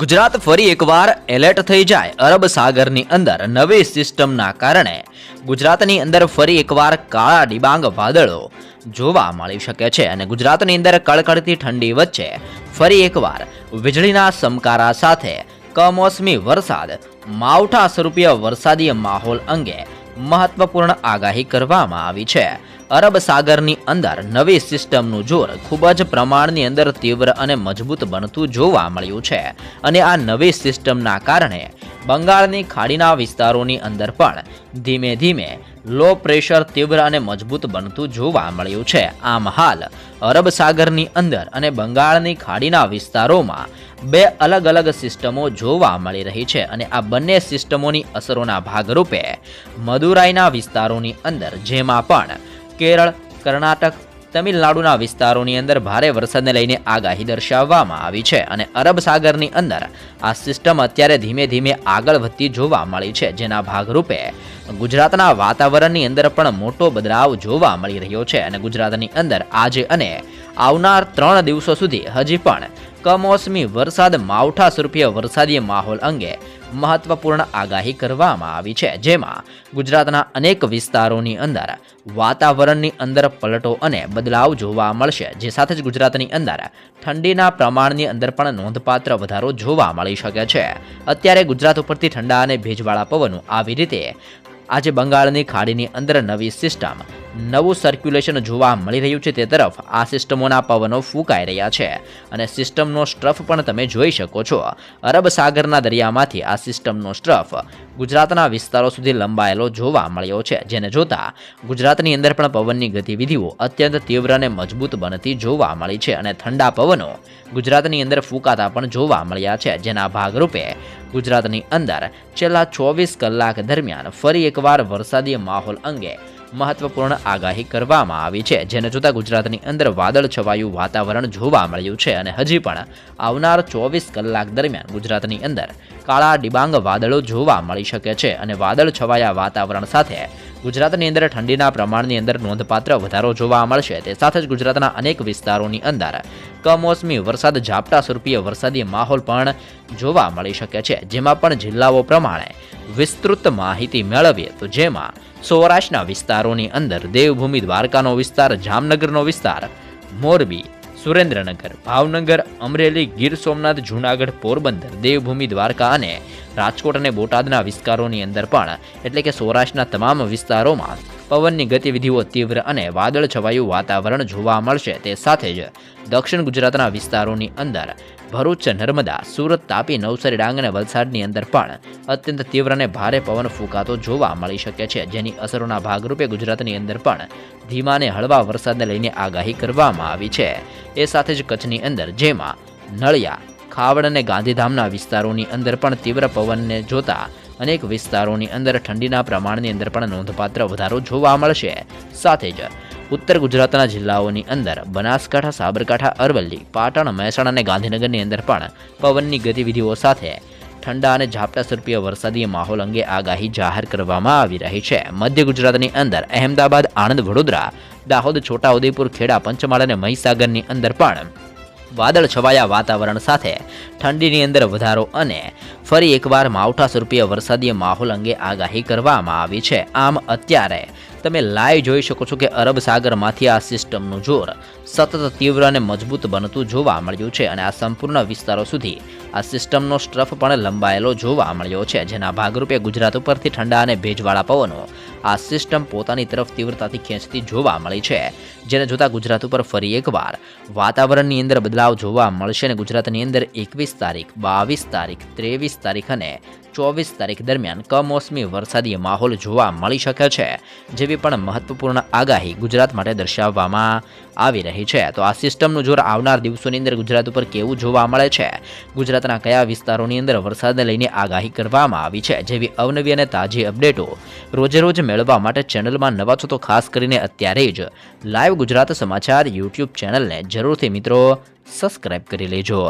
ગુજરાત ફરી એકવાર એલર્ટ થઈ જાય અરબ સાગરની અંદર નવી સિસ્ટમના કારણે. ગુજરાતની અંદર ફરી એકવાર કાળા ડિબાંગ વાદળો જોવા મળી શકે છે અને ગુજરાતની અંદર કડકડતી ઠંડી વચ્ચે ફરી એકવાર વીજળીના સમકારા સાથે કમોસમી વરસાદ, માવઠા સ્વરૂપીય વરસાદી માહોલ અંગે મહત્વપૂર્ણ આગાહી કરવામાં આવી છે. અરબ સાગરની અંદર નવી સિસ્ટમનું જોર ખૂબ જ પ્રમાણની અંદર તીવ્ર અને મજબૂત બનતું જોવા મળ્યું છે. અને આ નવી સિસ્ટમના કારણે બંગાળની ખાડીના વિસ્તારોની અંદર પણ ધીમે ધીમે લો પ્રેશર તીવ્ર અને મજબૂત બનતું જોવા મળ્યું છે. આમ હાલ અરબ સાગરની અંદર અને બંગાળની ખાડીના વિસ્તારોમાં બે અલગ અલગ સિસ્ટમો જોવા મળી રહી છે અને આ બંને સિસ્ટમોની અસરોના ભાગરૂપે મદુરાઈના વિસ્તારોની અંદર, જેમાં પણ કેરળ, કર્ણાટક, તમિલનાડુના વિસ્તારોની અંદર ભારે વરસાદને લઈને આગાહી દર્શાવવામાં આવી છે અને અરબ સાગરની અંદર આ સિસ્ટમ અત્યારે ધીમે ધીમે આગળ વધતી જોવા મળી છે, જેના ભાગરૂપે ગુજરાતના વાતાવરણની અંદર પણ મોટો બદલાવ જોવા મળી રહ્યો છે અને ગુજરાતની અંદર આજે અને આવનાર ત્રણ દિવસો સુધી હજી પણ કમોસમી વરસાદ, માવઠા સ્વરૂપીય વરસાદી માહોલ અંગે મહત્વપૂર્ણ આગાહી કરવામાં આવી છે. જેમાં ગુજરાતના અનેક વિસ્તારોની અંદર વાતાવરણની અંદર પલટો અને બદલાવ જોવા મળશે. જે સાથે જ ગુજરાતની અંદર ઠંડીના પ્રમાણની અંદર પણ નોંધપાત્ર વધારો જોવા મળી શકે છે. અત્યારે ગુજરાત ઉપરથી ઠંડા અને ભેજવાળા પવનો આવી રીતે આજે બંગાળની ખાડીની અંદર નવી સિસ્ટમ નવું સર્ક્યુલેશન જોવા મળી રહ્યું છે તે તરફ આ સિસ્ટમોના પવનો ફૂંકાઈ રહ્યા છે. અને સિસ્ટમનો સ્ટ્રફ પણ તમે જોઈ શકો છો. અરબ સાગરના દરિયામાંથી આ સિસ્ટમનો સ્ટ્રફ ગુજરાતના વિસ્તારો સુધી લંબાયેલો જોવા મળ્યો છે. જેને જોતા ગુજરાતની અંદર પણ પવનની ગતિવિધિઓ અત્યંત તીવ્ર અને મજબૂત બનતી જોવા મળી છે. અને ઠંડા પવનો ગુજરાતની અંદર ફૂંકાતા પણ જોવા મળ્યા છે. જેના ભાગરૂપે ગુજરાતની અંદર છેલ્લા ચોવીસ કલાક દરમિયાન ફરી એકવાર વરસાદી માહોલ અંગે મહત્વપૂર્ણ આગાહી કરવામાં આવી છે, જેને જોતા ગુજરાતની અંદર વાદળ છવાયું વાતાવરણ જોવા મળ્યું છે અને હજી પણ આવનાર ચોવીસ કલાક દરમિયાન ગુજરાતની અંદર કાળા ડિબાંગ વાદળો જોવા મળી શકે છે અને વાદળ છવાયા વાતાવરણ સાથે ગુજરાતની અંદર ઠંડીના પ્રમાણની અંદર નોંધપાત્ર વધારો જોવા મળશે. તે સાથે જ ગુજરાતના અનેક વિસ્તારોની અંદર કમોસમી વરસાદ ઝાપટા સ્વરૂપીય વરસાદી માહોલ પણ જોવા મળી શકે છે, જેમાં પણ જિલ્લાઓ પ્રમાણે વિસ્તૃત માહિતી મેળવીએ તો જેમાં સૌરાષ્ટ્રના વિસ્તારોની અંદર દેવભૂમિ દ્વારકાનો વિસ્તાર, જામનગરનો વિસ્તાર, મોરબી, સુરેન્દ્રનગર, ભાવનગર, અમરેલી, ગીર સોમનાથ, જૂનાગઢ, પોરબંદર, દેવભૂમિ દ્વારકા અને રાજકોટ અને બોટાદના વિસ્તારોની અંદર પણ, એટલે કે સૌરાષ્ટ્રના તમામ વિસ્તારોમાં પવનની ગતિવિધિઓ તીવ્ર અને વાદળ છવાયું વાતાવરણ જોવા મળશે. તે સાથે જ દક્ષિણ ગુજરાતના વિસ્તારોની અંદર ભરૂચ, નર્મદા, સુરત તાપી, નવસારી, ડાંગ અને વલસાડની અંદર પણ અત્યંત તીવ્ર અને ભારે પવન ફૂંકાતો જોવા મળી શકે છે. જેની અસરોના ભાગરૂપે ગુજરાતની અંદર પણ ધીમા અને હળવા વરસાદને લઈને આગાહી કરવામાં આવી છે. એ સાથે જ કચ્છની અંદર જેમાં નળિયા, ખાવડ અને ગાંધીધામના વિસ્તારોની અંદર પણ તીવ્ર પવનને જોતા અનેક વિસ્તારોની અંદર ઠંડીના પ્રમાણની અંદર પણ નોંધપાત્ર વધારો જોવા મળશે. સાથે જ ઉત્તર ગુજરાતના જિલ્લાઓની અંદર બનાસકાંઠા, સાબરકાંઠા, અરવલ્લી, પાટણ, મહેસાણા અને ગાંધીનગરની અંદર પણ પવનની ગતિવિધિઓ સાથે ઠંડા અને ઝાપટા સ્વરૂપીય વરસાદી માહોલ અંગે આગાહી જાહેર કરવામાં આવી રહી છે. મધ્ય ગુજરાતની અંદર અહેમદાબાદ, આણંદ, વડોદરા, દાહોદ, છોટાઉદેપુર, ખેડા, પંચમહાલ અને મહીસાગરની અંદર પણ વાદળ છવાયા વાતાવરણ સાથે ઠંડીની અંદર વધારો અને ફરી એકવાર માવઠા સ્વરૂપીય વરસાદી માહોલ અંગે આગાહી કરવામાં આવી છે. આમ અત્યારે તમે લાઈવ જોઈ શકો છો કે અરબ સાગરમાંથી આ સિસ્ટમનું જોર સતત તીવ્ર અને મજબૂત બનતું જોવા મળ્યું છે અને આ સંપૂર્ણ વિસ્તારો સુધી આ સિસ્ટમનો સ્ટ્રફ પણ લંબાયેલો જોવા મળ્યો છે, જેના ભાગરૂપે ગુજરાત ઉપરથી ઠંડા અને ભેજવાળા પવનો આ સિસ્ટમ પોતાની તરફ તીવ્રતાથી ખેંચતી જોવા મળી છે. જેને જોતા ગુજરાત ઉપર ફરી એકવાર વાતાવરણની અંદર બદલાવ જોવા મળશે અને ગુજરાતની અંદર એકવીસ તારીખ, બાવીસ તારીખ, ત્રેવીસ તારીખ અને ચોવીસ તારીખ દરમિયાન કમોસમી વરસાદી માહોલ જોવા મળી શકે છે, જેવી પણ મહત્વપૂર્ણ આગાહી ગુજરાત માટે દર્શાવવામાં આવી રહી છે. તો આ સિસ્ટમનું જોર આવનાર દિવસોની અંદર ગુજરાત ઉપર કેવું જોવા મળે છે? ગુજરાતના કયા વિસ્તારોની અંદર વરસાદને લઈને આગાહી કરવામાં આવી છે? જેવી અવનવી અને તાજી અપડેટો રોજે રોજ મેળવવા માટે ચેનલમાં નવા છો તો ખાસ કરીને અત્યારે જ લાઈવ ગુજરાત સમાચાર યુટ્યુબ ચેનલને જરૂરથી મિત્રો સબસ્ક્રાઈબ કરી લેજો.